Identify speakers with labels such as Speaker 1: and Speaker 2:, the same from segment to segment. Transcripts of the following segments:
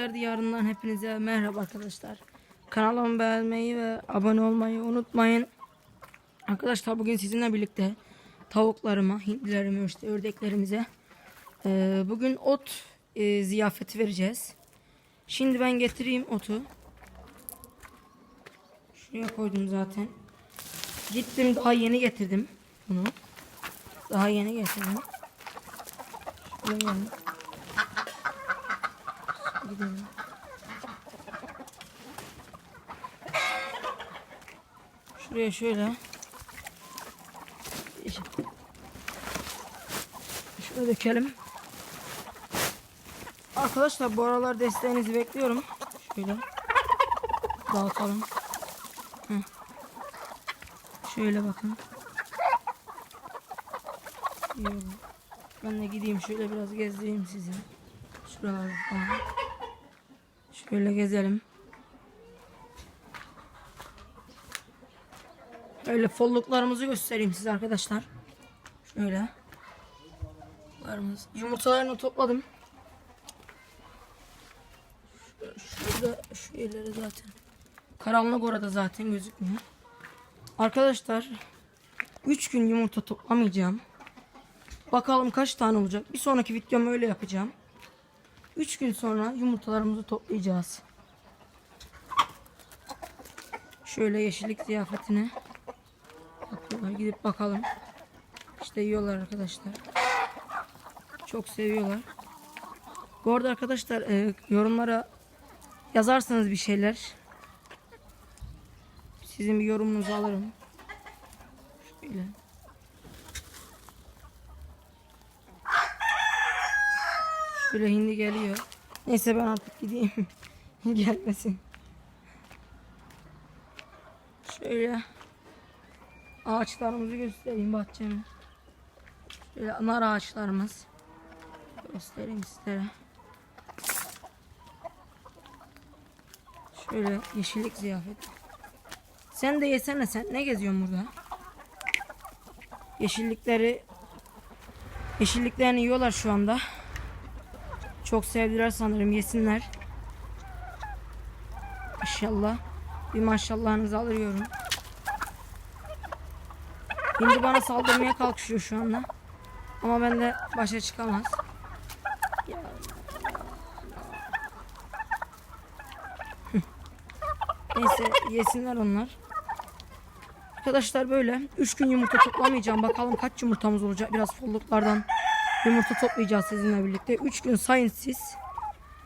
Speaker 1: Gölgeler Diyarı'ndan hepinize merhaba arkadaşlar. Kanalımı beğenmeyi ve abone olmayı unutmayın. Arkadaşlar bugün sizinle birlikte tavuklarıma, hindilerime, işte ördeklerimize e, bugün ot e, ziyafeti vereceğiz. Şimdi ben getireyim otu. Şuraya koydum zaten. Gittim daha yeni getirdim bunu. Daha yeni getirdim. Gelin. Gidelim. Şuraya şöyle. Şöyle dökelim. Arkadaşlar bu aralar desteğinizi bekliyorum. Şöyle. Dağıtalım. Şöyle bakın. Ben de gideyim şöyle biraz gezdireyim sizi. Şuralarda falan. Şöyle gezelim. Öyle folluklarımızı göstereyim size arkadaşlar. Şöyle. Folluklarımız. Yumurtalarını topladım. Şu- Şurada şu yerleri zaten. Karanlık orada zaten gözükmüyor. Arkadaşlar 3 gün yumurta toplamayacağım. Bakalım kaç tane olacak. Bir sonraki videomu öyle yapacağım. 3 gün sonra yumurtalarımızı toplayacağız. Şöyle yeşillik ziyafetine yapıyorlar. Gidip bakalım. İşte yiyorlar arkadaşlar. Çok seviyorlar. Bu arada arkadaşlar e, yorumlara yazarsanız bir şeyler. Sizin bir yorumunuzu alırım. Şöyle. Şöyle hindi geliyor. Neyse ben artık gideyim. Gelmesin. Şöyle ağaçlarımızı göstereyim bahçemi. Şöyle nar ağaçlarımız. Göstereyim sizlere. Şöyle yeşillik ziyafet. Sen de yesene sen. Ne geziyorsun burada? Yeşillikleri yeşilliklerini yiyorlar şu anda. Çok sevdiler sanırım yesinler. Maşallah. Bir maşallahınızı alıyorum. Şimdi bana saldırmaya kalkışıyor şu anda. Ama ben de başa çıkamaz. Neyse yesinler onlar. Arkadaşlar böyle 3 gün yumurta toplamayacağım. Bakalım kaç yumurtamız olacak. Biraz folluklardan yumurta toplayacağız sizinle birlikte. 3 gün sayın siz.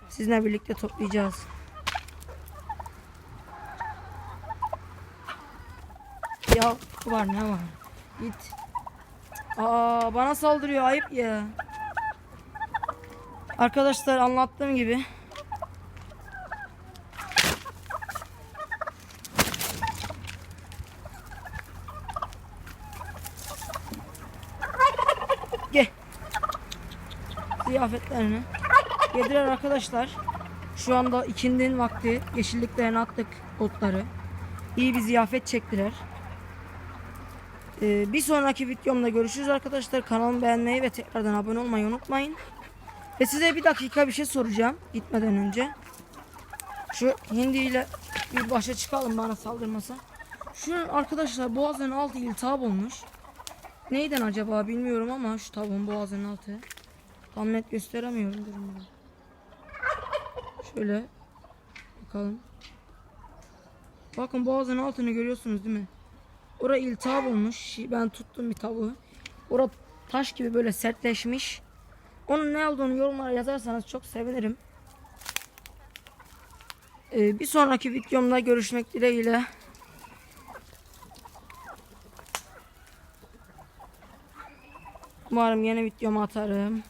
Speaker 1: Sizinle birlikte toplayacağız. Ya var ne var? Git. Aa bana saldırıyor ayıp ya. Arkadaşlar anlattığım gibi Gel. Ziyafetlerini yediler arkadaşlar. Şu anda ikindin vakti yeşilliklerine attık otları. İyi bir ziyafet çektiler. Ee, bir sonraki videomda görüşürüz arkadaşlar. Kanalımı beğenmeyi ve tekrardan abone olmayı unutmayın. Ve size bir dakika bir şey soracağım gitmeden önce. Şu hindiyle bir başa çıkalım bana saldırmasa. Şunun arkadaşlar boğazının altı iltihap olmuş. Neyden acaba bilmiyorum ama şu tavuğun boğazının altı. Tam net gösteremiyorum durumunu. Şöyle bakalım. Bakın boğazının altını görüyorsunuz değil mi? Orada iltihap olmuş. Ben tuttum bir tavuğu. Orada taş gibi böyle sertleşmiş. Onun ne olduğunu yorumlara yazarsanız çok sevinirim. Ee, bir sonraki videomda görüşmek dileğiyle. Umarım yeni videomu atarım.